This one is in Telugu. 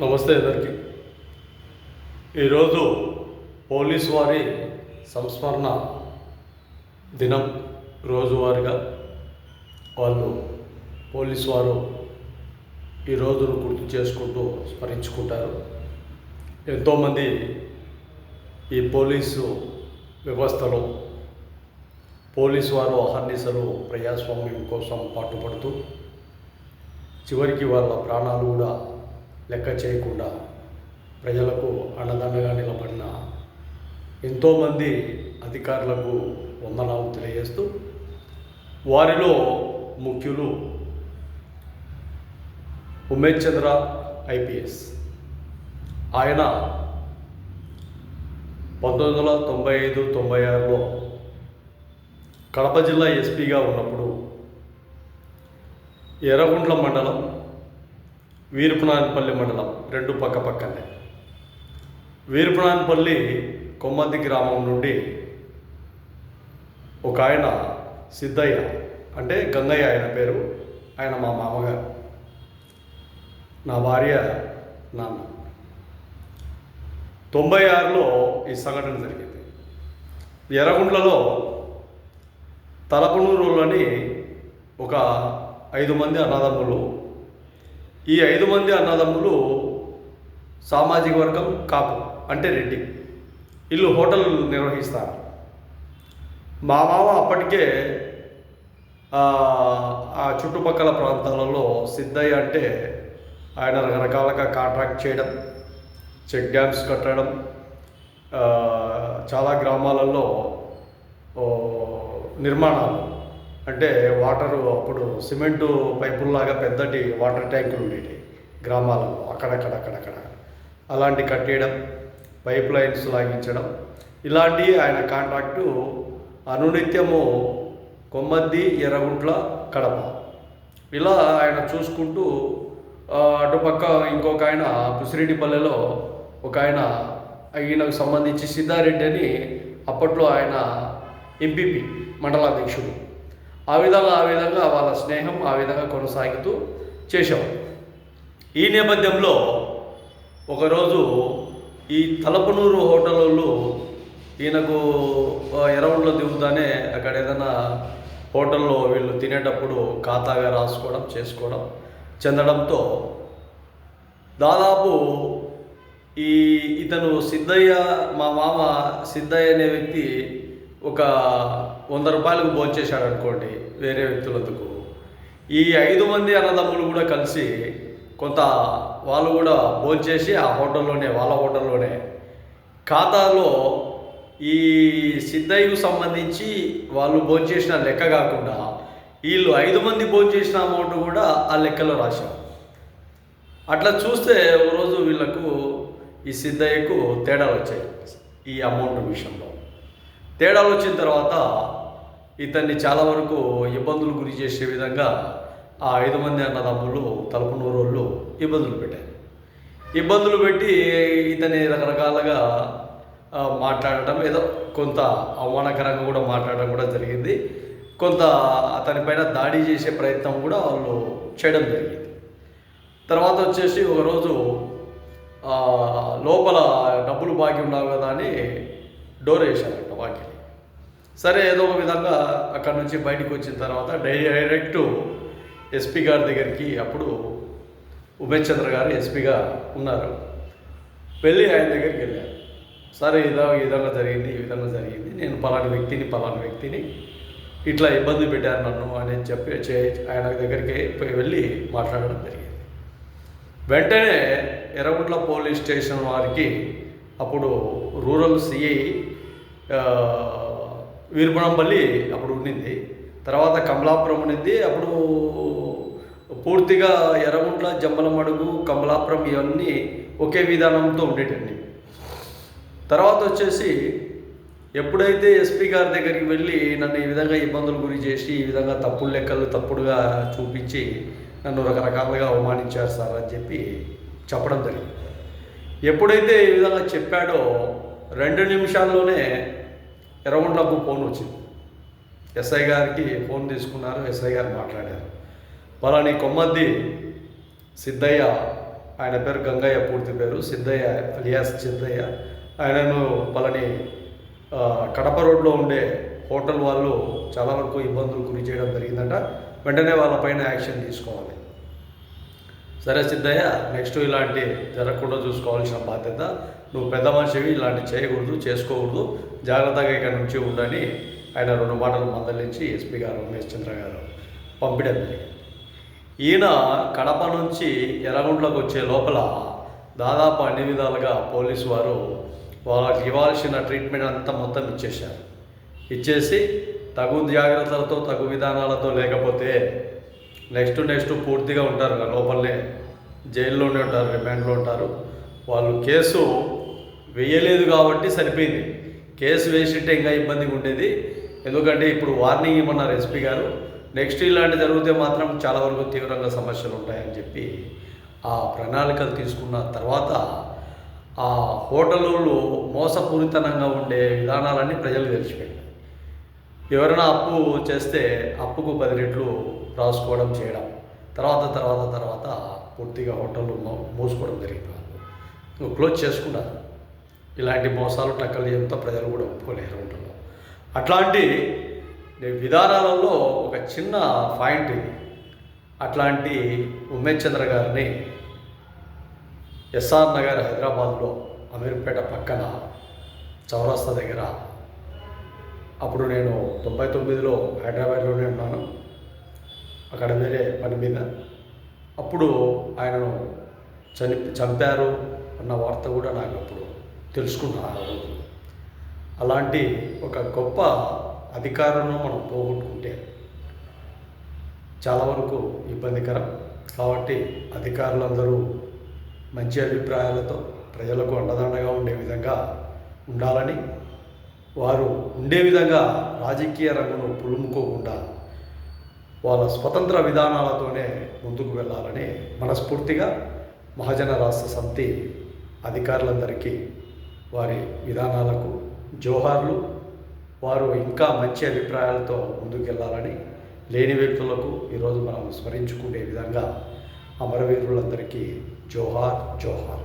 నమస్తే అందరికీ. ఈరోజు పోలీస్ వారి సంస్మరణ దినం రోజువారీగా వాళ్ళు పోలీస్ వారు ఈ రోజును గుర్తు చేసుకుంటూ స్మరించుకుంటారు. ఎంతోమంది ఈ పోలీసు వ్యవస్థలో పోలీసు వారు అహర్నిశలు ప్రజాస్వామ్యం కోసం పాటుపడుతూ చివరికి వాళ్ళ ప్రాణాలు కూడా లెక్క చేయకుండా ప్రజలకు అండదండగా నిలబడిన ఎంతోమంది అధికారులకు వందనాలు తెలియజేస్తూ వారిలో ముఖ్యులు ఉమేష్ చంద్ర ఐపీఎస్. ఆయన పంతొమ్మిది వందల తొంభై ఐదు తొంభై ఆరులో కడప జిల్లా ఎస్పీగా ఉన్నప్పుడు ఎర్రగుంట్ల మండలం వీరపునాయనపల్లి మండలం రెండు పక్క పక్కనే. వీరపునాయనపల్లి కొమ్మద్ది గ్రామం నుండి ఒక ఆయన సిద్ధయ్య అంటే గంగయ్య ఆయన పేరు ఆయన మా మామగారు. నా భార్య నాన్న. తొంభై ఆరులో ఈ సంఘటన జరిగింది. ఎర్రగుండ్లలో తలపనూరులోని ఒక ఐదు మంది అన్నదమ్ములు ఈ ఐదు మంది అన్నదమ్ములు సామాజిక వర్గం కాపు అంటే రెడ్డి. ఇల్లు హోటల్ నిర్వహిస్తారు. మా మామ అప్పటికే ఆ, చుట్టుపక్కల ప్రాంతాలలో సిద్ధయ్య అంటే ఆయన రకరకాలుగా కాంట్రాక్ట్ చేయడం చెక్ డ్యామ్స్ కట్టడం చాలా గ్రామాలలో నిర్మాణాలు. అంటే వాటరు అప్పుడు సిమెంటు పైపుల్లాగా పెద్దటి వాటర్ ట్యాంకులు ఉండేవి గ్రామాలలో అక్కడక్కడ అక్కడక్కడ. అలాంటి కట్టేయడం పైప్ లైన్స్ లాగించడం ఇలాంటి ఆయన కాంట్రాక్టు అనునిత్యము కొమ్మద్ది ఎర్రగుంట్ల కడప. ఇలా ఆయన చూసుకుంటూ అటుపక్క ఇంకొక ఆయన పుసిరెడ్డిపల్లెలో ఒక ఆయన ఈయనకు సంబంధించి సిద్ధారెడ్డి అని అప్పట్లో ఆయన ఎంపీపీ మండలాధ్యక్షుడు. ఆ విధంగా ఆ విధంగా వాళ్ళ స్నేహం ఆ విధంగా కొనసాగుతూ చేసేవారు. ఈ నేపథ్యంలో ఒకరోజు ఈ తలపనూరు హోటల్ వాళ్ళు ఈయనకు ఆ, దిగుతానే అక్కడ ఏదైనా హోటల్లో వీళ్ళు తినేటప్పుడు ఖాతాగా రాసుకోవడం చేసుకోవడం చెందడంతో దాదాపు ఈ ఇతను సిద్ధయ్య మా మామ సిద్ధయ్య అనే వ్యక్తి ఒక వంద రూపాయలకు భోంచేశాడు అనుకోండి వేరే వ్యక్తులందుకు. ఈ ఐదు మంది అన్నదమ్ములు కూడా కలిసి కొంత వాళ్ళు కూడా భోంచేసి ఆ హోటల్లోనే వాళ్ళ హోటల్లోనే ఖాతాలో ఈ సిద్ధయ్యకు సంబంధించి వాళ్ళు భోంచేసిన లెక్క కాకుండా వీళ్ళు ఐదు మంది భోంచేసిన అమౌంట్ కూడా ఆ లెక్కలో రాశారు. అట్లా చూస్తే ఒకరోజు రోజు వీళ్ళకు ఈ సిద్ధయ్యకు తేడాలు వచ్చాయి ఈ అమౌంట్ విషయంలో. తేడాలు వచ్చిన తర్వాత ఇతన్ని చాలా వరకు ఇబ్బందులు గురి చేసే విధంగా ఆ ఐదు మంది అన్నదమ్ములు తలుపునూరు వాళ్ళు ఇబ్బందులు పెట్టారు. ఇబ్బందులు పెట్టి ఇతని రకరకాలుగా మాట్లాడటం ఏదో కొంత అవమానకరంగా కూడా మాట్లాడడం కూడా జరిగింది. కొంత అతనిపైన దాడి చేసే ప్రయత్నం కూడా వాళ్ళు చేయడం జరిగింది. తర్వాత వచ్చేసి ఒకరోజు లోపల డబ్బులు బాకీ ఉండవు కదా అని డోర్ వేశారు. వాకిలి సరే ఏదో ఒక విధంగా అక్కడ నుంచి బయటకు వచ్చిన తర్వాత డైరెక్ట్ ఎస్పీ గారి దగ్గరికి అప్పుడు ఉమేష్ చంద్ర గారు ఎస్పీగా ఉన్నారు. వెళ్ళి ఆయన దగ్గరికి వెళ్ళారు. సరే ఇదా ఈ విధంగా జరిగింది ఈ విధంగా జరిగింది. నేను పలాని వ్యక్తిని పలాని వ్యక్తిని ఇట్లా ఇబ్బంది పెట్టారు నన్ను అని చెప్పి ఆయన దగ్గరికి పోయి వెళ్ళి మాట్లాడడం జరిగింది. వెంటనే ఎర్రగుంట్ల పోలీస్ స్టేషన్ వారికి అప్పుడు రూరల్ సిఐ వీరపురంపల్లి అప్పుడు ఉండింది. తర్వాత కమలాపురం ఉండింది. అప్పుడు పూర్తిగా ఎర్రగుంట్ల జమ్మలమడుగు కమలాపురం ఇవన్నీ ఒకే విధానంతో ఉండేటండి. తర్వాత వచ్చేసి ఎప్పుడైతే ఎస్పీ గారి దగ్గరికి వెళ్ళి నన్ను ఈ విధంగా ఇబ్బందులు గురి చేసి ఈ విధంగా తప్పుడు లెక్కలు తప్పుడుగా చూపించి నన్ను రకరకాలుగా అవమానించారు సార్ అని చెప్పి చెప్పడం జరిగింది. ఎప్పుడైతే ఈ విధంగా చెప్పాడో రెండు నిమిషాల్లోనే ఎర్రగుంట్లకు ఫోన్ వచ్చింది. ఎస్ఐ గారికి ఫోన్ తీసుకున్నారు ఎస్ఐ గారు మాట్లాడారు. పలాని కొమ్మద్ది సిద్ధయ్య ఆయన పేరు గంగయ్య పూర్తి పేరు సిద్ధయ్య అలియాస్ సిద్ధయ్య. ఆయనను పలని కడప రోడ్లో ఉండే హోటల్ వాళ్ళు చాలా వరకు ఇబ్బందులు గురి చేయడం జరిగిందంట. వెంటనే వాళ్ళపైన యాక్షన్ తీసుకోవాలి. సరే సిద్ధయ్య నెక్స్ట్ ఇలాంటి జరగకుండా చూసుకోవాల్సిన బాధ్యత నువ్వు పెద్ద మనిషివి ఇలాంటి చేయకూడదు చేసుకోకూడదు. జాగ్రత్తగా ఇక్కడ నుంచి ఉండని ఆయన రెండు మాటలు మందలించి ఎస్పీ గారు ఉమేష్ చంద్ర గారు పంపించడం జరిగింది. ఈయన కడప నుంచి ఎర్రగుంట్లోకి వచ్చే లోపల దాదాపు అన్ని విధాలుగా పోలీసు వారు వాళ్ళకి ఇవ్వాల్సిన ట్రీట్మెంట్ అంతా మొత్తం ఇచ్చేశారు. ఇచ్చేసి తగు జాగ్రత్తలతో తగు విధానాలతో లేకపోతే నెక్స్ట్ నెక్స్ట్ పూర్తిగా ఉంటారు. లోపలనే జైల్లోనే ఉంటారు రిమాండ్లో ఉంటారు. వాళ్ళు కేసు వేయలేదు కాబట్టి సరిపోయింది. కేసు వేసింటే ఇంకా ఇబ్బందిగా ఉండేది. ఎందుకంటే ఇప్పుడు వార్నింగ్ ఇవ్వమన్నారు ఎస్పీ గారు. నెక్స్ట్ ఇలాంటి జరిగితే మాత్రం చాలా వరకు తీవ్రంగా సమస్యలు ఉంటాయని చెప్పి ఆ ప్రణాళికలు తీసుకున్న తర్వాత ఆ హోటళ్ళు మోసపూరితనంగా ఉండే విధానాలన్నీ ప్రజలు తెలిసిపోయాయి ఎవరైనా అప్పు చేస్తే అప్పుకు పది రెట్లు రాసుకోవడం చేయడం తర్వాత తర్వాత తర్వాత పూర్తిగా హోటళ్ళు మూసుకోవడం జరిగింది. క్లోజ్ చేసుకున్నారు. ఇలాంటి మోసాలు టక్కలు ఎంతో ప్రజలు కూడా ఒప్పుకోలేరు హోటల్లో అట్లాంటి విధానాలలో ఒక చిన్న పాయింట్ ఇది. అట్లాంటి ఉమేష్ చంద్ర గారిని ఎస్ఆర్ నగర్ హైదరాబాద్లో అమీర్పేట పక్కన చౌరస్తా దగ్గర అప్పుడు నేను తొంభై తొమ్మిదిలో హైదరాబాద్లోనే ఉన్నాను. అక్కడ వేరే పని మీద. అప్పుడు ఆయనను చని చంపారు అన్న వార్త కూడా నాకు అప్పుడు తెలుసుకున్నా ఆ రోజు అలాంటి ఒక గొప్ప అధికారంలో మనం పోగొట్టుకుంటే చాలా వరకు ఇబ్బందికరం. కాబట్టి అధికారులందరూ మంచి అభిప్రాయాలతో ప్రజలకు అండదండగా ఉండే విధంగా ఉండాలని వారు ఉండే విధంగా రాజకీయ రంగును పులుముకోకుండా వాళ్ళ స్వతంత్ర విధానాలతోనే ముందుకు వెళ్ళాలని మనస్ఫూర్తిగా మహాజన రాష్ట్ర సమితి అధికారులందరికీ వారి విధానాలకు జోహార్లు వారు ఇంకా మంచి అభిప్రాయాలతో ముందుకెళ్ళాలని లేని వ్యక్తులకు ఈరోజు మనం స్మరించుకునే విధంగా అమరవీరులందరికీ జోహార్ జోహార్.